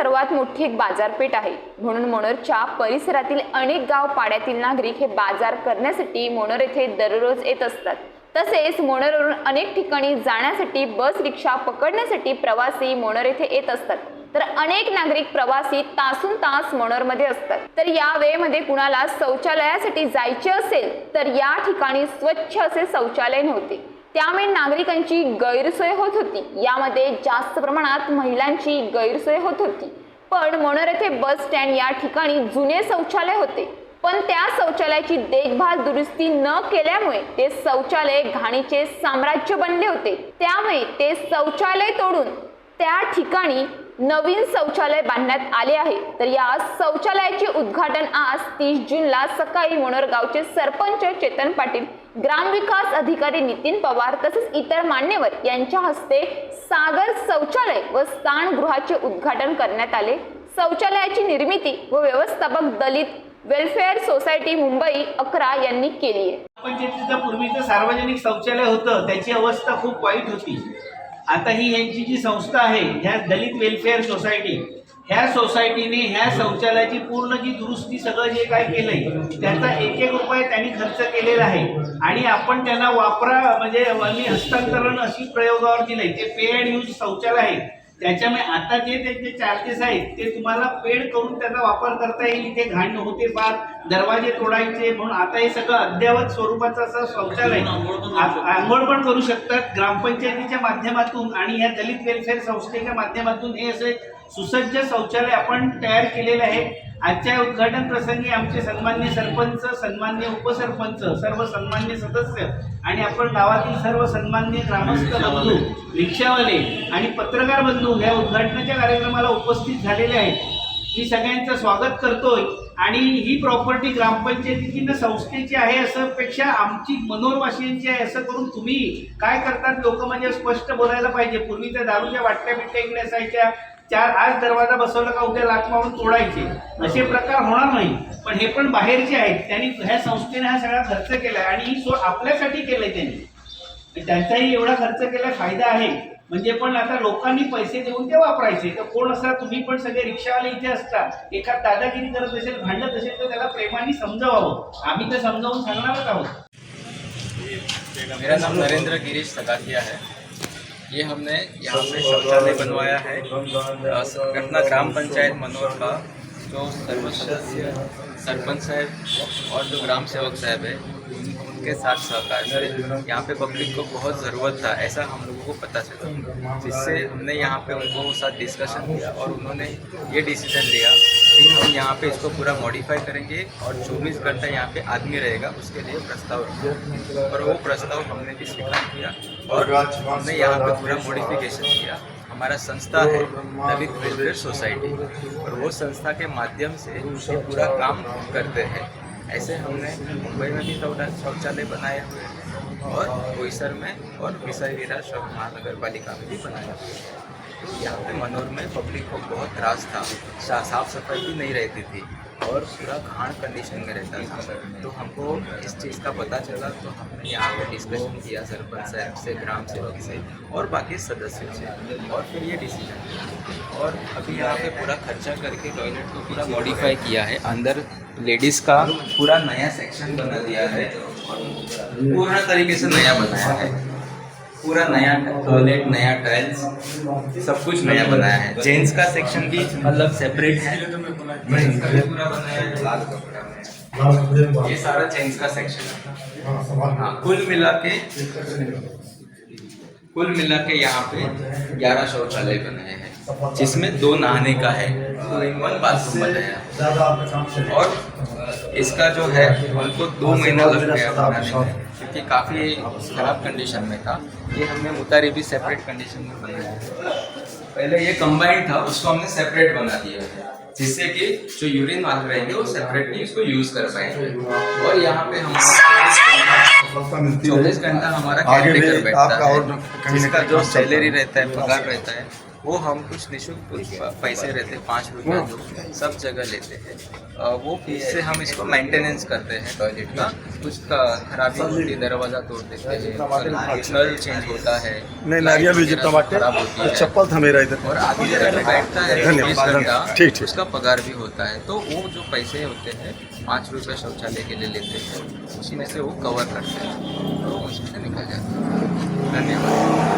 सर्वात मोठी एक बाजारपेठ आहे. म्हणून मोनोरच्या परिसरातील अनेक गाव पाड्यातील नागरिक हे बाजार करण्यासाठी मोनोर येथे दररोज येत असतात. तसेच मोनोरवरून अनेक ठिकाणी जाण्यासाठी बस रिक्षा पकडण्यासाठी प्रवासी मोनोर येथे येत असतात. तर अनेक नागरिक प्रवासी तासून तास मोनोरमध्ये असतात. तर या वेळेमध्ये कुणाला शौचालयासाठी जायचे असेल तर या ठिकाणी स्वच्छ असे शौचालय नव्हते. त्यामुळे नागरिकांची गैरसोय होत होती. यामध्ये जास्त प्रमाणात महिलांची गैरसोय होत होती. पण मनोर येथे बस स्टँड या ठिकाणी जुने शौचालय होते. पण त्या शौचालयाची देखभाल दुरुस्ती न केल्यामुळे ते शौचालय घाणीचे साम्राज्य बनले होते. त्यामुळे ते शौचालय तोडून त्या ठिकाणी नवीन शौचालय बांधण्यात आले आहे. तर या शौचालयाचे उद्घाटन आज तीस जूनला सकाळी मोनोर गावचे सरपंच चेतन पाटील ग्रामविकास अधिकारी नितीन पवार तसेच इतर मान्यवर यांच्या हस्ते सागर शौचालय व स्थानगृहाचे उद्घाटन करण्यात आले. शौचालयाची निर्मिती व व्यवस्थापक दलित वेलफेअर सोसायटी मुंबई अकरा यांनी केली आहे. पंचायतीचं पूर्वीचं सार्वजनिक शौचालय होतं त्याची अवस्था खूप वाईट होती. आता ही यांची जी संस्था आहे ह्या दलित वेलफेअर सोसायटी ह्या सोसायटीने ह्या शौचालयाची पूर्ण जी दुरुस्ती सगळं जे काय केलंय त्याचा एक एक रुपये त्यांनी खर्च केलेला आहे. आणि आपण त्यांना वापरा म्हणजे हस्तांतरण अशी प्रयोगावर दिलंय. ते पे अँड यूज शौचालय आहे. त्याच्यामुळे आता जे त्यांचे चार्जेस आहेत ते तुम्हाला पेड करून त्याचा वापर करता येईल. इथे घाण होते फार दरवाजे तोडायचे म्हणून आता हे सगळं अद्ययावत स्वरूपाचं असं शौचालय आंघोळ पण करू शकतात. ग्रामपंचायतीच्या माध्यमातून आणि या दलित वेलफेअर संस्थेच्या माध्यमातून हे असे सुसज्ज शौचालय आपण तयार केलेलं आहे. आजच्या उद्घाटन प्रसंगी आमचे सन्मान्य सरपंच सन्मान्य उपसरपंच सर्व सन्मान्य सदस्य आणि आपण गावातील सर्व सन्मान्य ग्रामस्थ बंधू रिक्षावाले आणि पत्रकार बंधू या उद्घाटनाच्या कार्यक्रमाला उपस्थित झालेले आहेत. मी सगळ्यांचं स्वागत करतोय आणि ही प्रॉपर्टी ग्रामपंचायतीची न संस्थेची आहे असं पेक्षा आमची मनोरवासियांची आहे असं करून तुम्ही काय करतात लोक म्हणजे स्पष्ट बोलायला पाहिजे. पूर्वी त्या दारूच्या वाटल्या बिटल्या इकडे असायच्या चार आज दरवाजा बसवला का उद्या लाख मारून तोडायचे. असे प्रकार होणार नाही. पण हे पण बाहेरचे आहेत. त्यांनी ह्या संस्थेने हा सगळा खर्च केलाय आणि ही सोड आपल्यासाठी केलंय त्यांनी. त्यांचाही एवढा खर्च केला फायदा आहे. म्हणजे पण आता लोकांनी पैसे देऊन ते वापरायचे. तर कोण असा तुम्ही पण सगळे रिक्षावाले इथे असता. एका दादागिरी करत असेल भांडत असेल तर त्याला प्रेमाने समजावावं. आम्ही तर समजावून सांगणारच आहोत. मेरा नाम नरेंद्र गिरीश सकातिया है। ये हमने यहाँ पे शौचालय बनवाया है। घटना ग्राम पंचायत मनोर का, जो सर्व सदस्य सरपंच साहब और जो ग्राम सेवक साहब है, उनके साथ सहकार से यहाँ पे पब्लिक को बहुत ज़रूरत था, ऐसा हम लोगों को पता चला। जिससे हमने यहाँ पे उनको साथ डिस्कशन किया और उन्होंने ये डिसीज़न लिया कि हम यहाँ पे इसको पूरा मॉडिफाई करेंगे और 24 घंटा यहाँ पे आदमी रहेगा, उसके लिए प्रस्ताव और वो प्रस्ताव हमने भी स्वीकार किया और हमने यहाँ पे पूरा मॉडिफिकेशन किया। हमारा संस्था है दलित वेलफेयर सोसाइटी और वो संस्था के माध्यम से ये पूरा काम करते हैं। ऐसे हमने मुंबई में भी शौचालय बनाए हुए हैं और बोईसर में और विसाईवीरा शौक महानगर पालिका में भी बनाया हुआ है। तो यहाँ पे मनोर में पब्लिक को बहुत त्रास था। साफ़ सफ़ाई भी नहीं रहती थी और पूरा घाण कंडीशन में रहता था। तो हमको इस चीज़ का पता चला तो हमने यहाँ पे डिस्कशन किया सरपंच साहब से, ग्राम सेवक से और बाकी सदस्यों से और फिर ये डिसीज़न और अभी यहाँ पे पूरा खर्चा करके टॉयलेट को पूरा मॉडिफाई किया है। अंदर लेडीज़ का पूरा नया सेक्शन बना दिया है पूर्ण तरीके से नया बनाया है। पूरा नया टॉयलेट नया टाइल्स सब कुछ नया बनाया है। जेंट्स का सेक्शन भी मतलब सेपरेट है। जेंट्स का भी पूरा बनाया है। लाल कपड़ा में। ये सारा जेंट्स का सेक्शन है। हाँ कुल मिला के कुल मिला के यहाँ पे ग्यारह शौचालय बनाए हैं। जिसमें दो नहाने का है टू इन वन बाथरूम बनाया है। और इसका जो है हमको दो महीना लग गया बनाने में। क्योंकि काफ़ी खराब कंडीशन में था। ये हमने मुतारी भी सेपरेट कंडीशन में बनाया है। पहले ये कंबाइंड था उसको हमने सेपरेट बना दिया है जिससे कि जो यूरिन वाले रहेंगे वो सेपरेटली उसको यूज़ कर पाएँगे। और यहाँ पे हमारा मिलती है चौबीस घंटा हमारा बैठता है। और कहीं ना जिसका जो सैलरी रहता है पगार रहता है वो हम कुछ निःशुल्क पैसे रहते हैं पाँच रुपये जो सब जगह लेते हैं। वो फ़ीस से हम इसको मेंटेनेंस करते हैं टॉयलेट का। कुछ खराबी होती है दरवाज़ा तोड़ देते हैं। नल चेंज होता है। नहीं नारियल भी जितना बाटे खराब होती है। चप्पल था मेरा इधर। और आदमी जब बैठता है धन्यवाद। ठीक। उसका पगार भी होता है। तो वो जो पैसे होते हैं पाँच रुपये शौचालय के लिए लेते हैं उसी में से वो कवर करते हैं। तो उसमें से निकल जाता है। धन्यवाद।